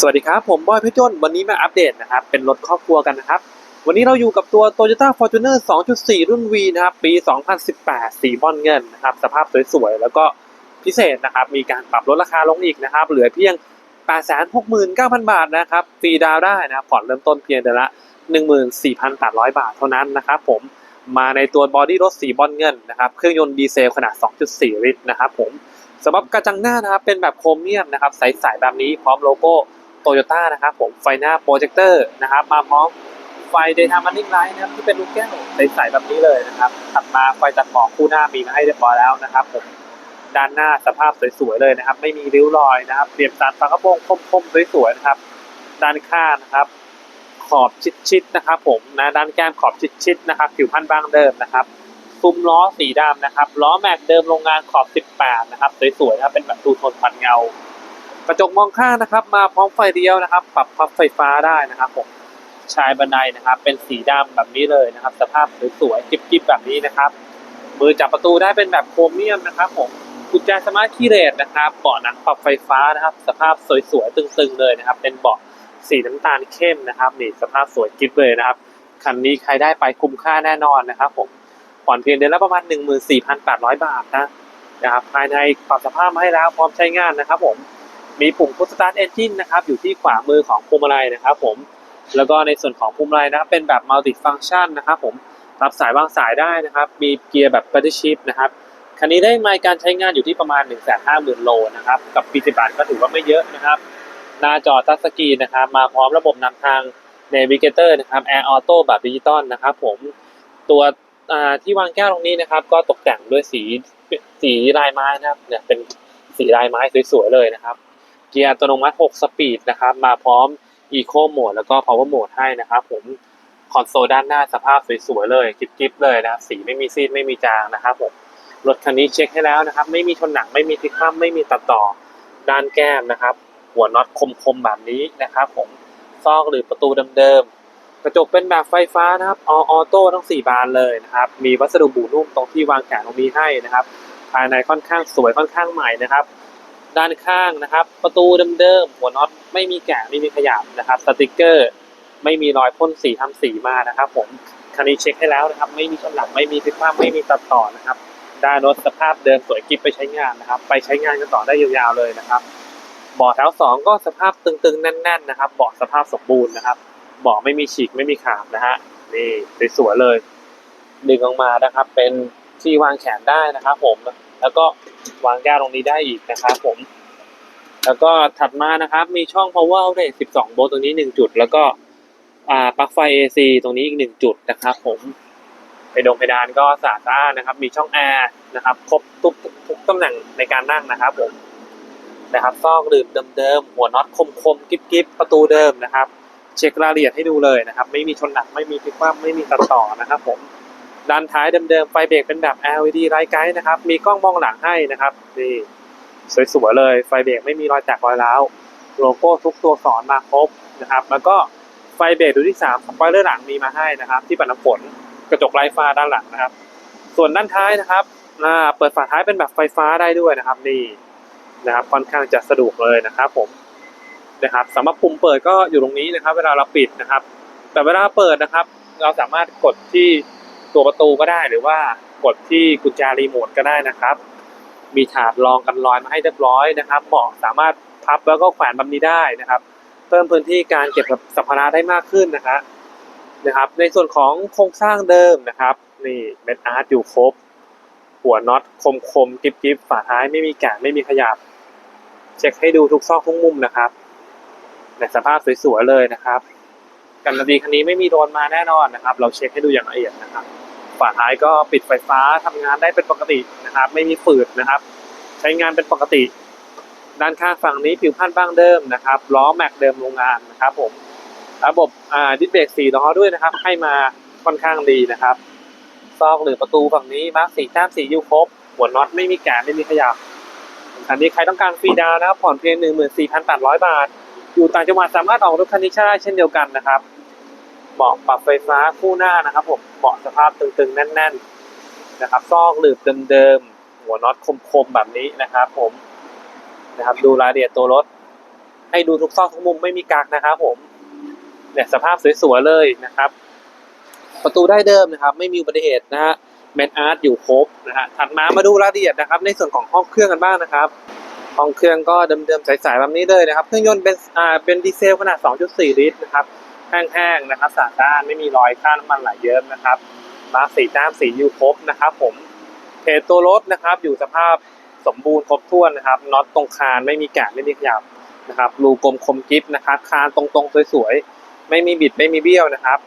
สวัสดีครับ ผมบอยเพชรยนต์วันนี้มาอัปเดตนะครับ เป็นรถครอบครัวกันนะครับ วันนี้เราอยู่กับตัว Toyota Fortuner 2.4 รุ่น V นะครับ ปี 2018 สีบอลเงินนะครับ สภาพสวยๆ แล้วก็พิเศษนะครับ มีการปรับลดราคาลงอีกนะครับ เหลือเพียง 869,000 บาทนะครับฟรีดาวได้นะครับผ่อนเริ่มต้นเพียงเดือนละ 14,800 บาทเท่านั้นนะครับผมมาในตัวบอดี้รถสีบอลเงินนะครับเครื่องยนต์ดีเซลขนาด 2.4 ลิตรนะครับผมสำหรับกระจังหน้านะครับเป็นแบบโครเมียมนะครับใสๆแบบนี้พร้อมโลโก้ โตโยต้านะครับผมไฟหน้าโปรเจคเตอร์นะครับ มาพร้อมไฟเดย์ทามันนิ่งไลท์นะครับที่เป็นลูกแก้วใสๆแบบนี้เลยนะครับถัดมาไฟตัดหมอกคู่หน้ามีมาให้เรียบร้อยแล้วนะครับผมด้านหน้าสภาพสวยๆเลยนะครับ ไม่มีริ้วรอยนะครับเรียบสารฝากระโปรงคมๆสวยๆนะครับ ด้านข้างนะครับ ขอบชิดๆนะครับ ผมนะด้านแก้มขอบชิดๆนะครับ ผิวพันธ์บางเดิมนะครับซุ้มล้อสีดำนะครับล้อแม็กเดิมโรงงานขอบ 18 นะครับสวยๆนะครับเป็นแบบดูโทนปันเงา กระจกมองข้างนะครับ มาพร้อมไฟเดียวนะครับ ปรับพับไฟฟ้าได้นะครับผมชายบันไดนะครับ เป็นสีดำแบบนี้เลยนะครับ สภาพสวยๆกิ๊บๆแบบนี้นะครับมือจับประตูได้เป็นแบบโครเมียมนะครับผมกุญแจสมาร์ทคีย์เลสนะครับเบาะหนังปรับไฟฟ้านะครับ สภาพสวยๆตึงๆเลยนะครับ เป็นเบาะสีน้ำตาลเข้มนะครับนี่สภาพสวยกิ๊บเลยนะครับคันนี้ใครได้ไปคุ้มค่าแน่นอนนะครับผมผ่อนเพียงเดือนละประมาณ 14,800 บาทนะนะครับภายในปรับสภาพมาให้แล้วพร้อมใช้งานนะครับผม มีปุ่ม Push Start Engine นะครับอยู่ที่ขวามือของพวงมาลัยนะครับผมแล้วก็ในส่วนของพวงมาลัยนะครับเป็นแบบ Multi Function นะครับผมรับสายวางสายได้นะครับ มีเกียร์แบบ Paddle Shift นะครับคันนี้ได้ไมล์การใช้งานอยู่ที่ประมาณ 150,000 โลนะครับกับปีสิบาทก็ถือว่าไม่เยอะนะครับหน้าจอทัชสกรีนนะครับมาพร้อมระบบนำทาง Navigator นะครับ Air Auto แบบดิจิตอลนะครับผมตัวที่วางแก้วตรงนี้นะครับ ก็ตกแต่งด้วยสีสีลายไม้นะครับเนี่ยเป็นสีลายไม้สวยๆเลยนะครับ เกียร์อัตโนมัติ 6 สปีดนะครับ มาพร้อม Eco Mode แล้วก็ Power Mode ให้นะครับผม คอนโซลด้านหน้าสภาพสวยๆเลยกิ๊บๆเลยนะสีไม่มีซีดไม่มีจางนะครับผม รถคันนี้เช็คให้แล้วนะครับ ไม่มีชนหนังไม่มีพลิกคว่ำไม่มีตัดต่อด้านแก้มนะครับ หัวน็อตคมๆแบบนี้นะครับผมซอกหรือประตูเดิมๆ กระจกเป็นแบบไฟฟ้านะครับออโต้ทั้ง 4 บานเลยนะครับ มีวัสดุบูนุ่มตรงที่วางแขนตรงนี้ให้นะครับ ภายในค่อนข้างสวยค่อนข้างใหม่นะครับ ด้านข้างนะครับ ประตูเดิมๆหัวน็อตไม่มีแกะไม่มีขยับนะครับสติกเกอร์ ไม่มีรอยพ่นสีทำสีมานะครับผมคันนี้เช็คให้แล้วนะครับ ไม่มีชนหลังไม่มีพิษว่าไม่มีตัดต่อนะครับได้รถสภาพเดิมสวยกิ๊บไปใช้งานนะครับ ไปใช้งานกันต่อได้ยาวๆเลยนะครับเบาะแถวสองก็สภาพตึงๆแน่น ๆ นะครับเบาะสภาพสมบูรณ์นะครับเบาะไม่มีฉีกไม่มีขาดนะฮะนี่สวยๆเลยดึงออกมานะครับ เป็นที่วางแขนได้นะครับ ผม แล้วก็วางแก้วตรงนี้ได้อีกนะครับผม แล้วก็ถัดมานะครับ มีช่อง power outlet 12 โวลต์ตรงนี้ 1 จุด แล้วก็ปลั๊กไฟ AC ตรงนี้อีก 1 จุดนะครับ ผมเพดงเพดานก็สะอาดนะครับ มีช่องแอร์นะครับ ครบทุกทุกตำแหน่งในการนั่งนะครับผมนะครับซอกดื่มเดิมๆหัวน็อตคมๆกิ๊บๆประตูเดิมนะครับ เช็ครายละเอียดให้ดูเลยนะครับ ไม่มีชนหนักไม่มีพลิกคว่ำไม่มีตัดต่อนะครับผม ด้านท้ายเดิมๆ ไฟเบรกเป็นแบบ LED ไร้ไกด์นะครับ มีกล้องมองหลังให้นะครับ นี่สวยๆเลย ไฟเบรกไม่มีรอยแตกรอยร้าว โลโก้ทุกตัวสอนมาครบนะครับ แล้วก็ไฟเบรกดูที่3สปอยเลอร์หลังมีมาให้นะครับ ที่ปัดน้ำฝน กระจกไร้ฟ้าด้านหลังนะครับ ส่วนด้านท้ายนะครับเปิดฝาท้ายเป็นแบบไฟฟ้าได้ด้วยนะครับ นี่นะครับ ค่อนข้างจะสะดวกเลยนะครับผม นะครับสำหรับปุ่มเปิดก็อยู่ตรงนี้นะครับ เวลาเราปิดนะครับ แต่เวลาเปิดนะครับ เราสามารถกดที่ ตัวประตูก็ได้หรือว่ากดที่กุญแจรีโมทก็ได้นะครับ มีถาดรองกันรอยมาให้เรียบร้อยนะครับเบาะสามารถพับแล้วก็แขวนแบบนี้ได้นะครับ เพิ่มพื้นที่การเก็บสัมภาระได้มากขึ้นนะครับนะครับ ในส่วนของโครงสร้างเดิมนะครับนี่เม็ดอาร์ตอยู่ครบ หัวน็อตคมคมๆกิบกิบฝาท้ายไม่มีแกะไม่มีขยับ เช็คให้ดูทุกซอกทุกมุมนะครับในสภาพสวยๆเลยนะครับ กันดีคันนี้ไม่มีโดนมาแน่นอนนะครับ เราเช็คให้ดูอย่างละเอียดนะครับ ฝาท้ายก็ปิดไฟฟ้าทำงานได้เป็นปกตินะครับ ไม่มีฝืดนะครับ ใช้งานเป็นปกติ ด้านข้างฝั่งนี้ผิวพันธ์บ้างเดิมนะครับล้อแม็กเดิมโรงงานนะครับ ผมระบบอ่าดิสเบรกสี่ล้อด้วยนะครับ ให้มาค่อนข้างดีนะครับซอกหรือประตูฝั่งนี้มาร์กสีแต้มสี่ยูครบหัวน็อตไม่มีแกะไม่มีขยับคันนี้ใครต้องการฟรีดาวนะครับผ่อนเพียงหนึ่งหมื่นสี่พันแปดร้อยบาท อยู่ต่างจังหวัดสามารถออกรถคันนี้ใช้ได้เช่นเดียวกันนะครับเบาะปรับไฟฟ้าคู่หน้านะครับผมเบาะสภาพตึงๆแน่น ๆนะครับ ซอกหลืบเดิมๆหัวน็อตคมๆแบบนี้นะครับ ผมนะครับ ดูรายละเอียดตัวรถ ให้ดูทุกซอกทุกมุมไม่มีกักนะครับ ผมเนี่ยสภาพสวยๆเลยนะครับ ประตูได้เดิมนะครับ ไม่มีอุบัติเหตุนะฮะแมนอาร์ตอยู่ครบนะฮะถัดมามาดูรายละเอียดนะครับ ในส่วนของห้องเครื่องกันบ้างนะครับ ห้องเครื่องก็เดิมๆใสๆแบบนี้เลยนะครับ เครื่องยนต์เป็นอ่าเป็นดีเซลขนาด 2.4 ลิตรนะครับ แห้งๆนะครับสะอาดด้านไม่มีรอยค่าน้ำมันไหลเยิ้มนะครับมาสีน้ำสีอยู่ครบนะครับ ผมเพจตัวรถนะครับ อยู่สภาพสมบูรณ์ครบถ้วนนะครับน็อตตรงคานไม่มีแกะไม่มีขยับนะครับรูกลมคมกิฟนะครับคานตรงๆสวยๆไม่มีบิดไม่มีเบี้ยวนะครับ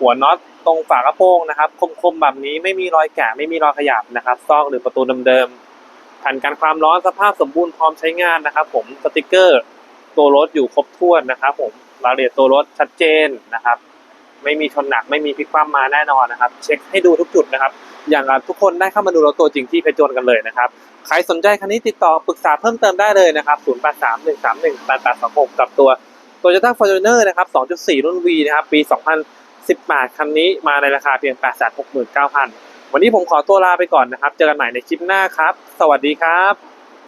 หัวน็อตตรงฝากระโปรงนะครับ คมๆแบบนี้ไม่มีรอยแกะไม่มีรอยขยับนะครับ ซอกหรือประตูเดิมๆ ผ่นกันความร้อนสภาพสมบูรณ์พร้อมใช้งานนะครับผมสติกเกอร์ตัวรถอยู่ครบถ้วนนะครับผมรายละเอียดตัวรถชัดเจนนะครับ ไม่มีชนหนักไม่มีพลิกคว่ำมาแน่นอนนะครับ เช็คให้ดูทุกจุดนะครับ อย่างทุกคนได้เข้ามาดูรถตัวจริงที่เพชรยนกันเลยนะครับใครสนใจคันนี้ติดต่อปรึกษาเพิ่มเติมได้เลยนะครับ0 8 3 1 3 1 8 8 2 6 กับตัว Toyota Fortuner นะครับ 2.4 รุ่น V นะครับ ปี 2018 คันนี้มาในราคาเพียง 869,000 วันนี้ผมขอตัวลาไปก่อนนะครับ เจอกันใหม่ในคลิปหน้าครับ สวัสดีครับ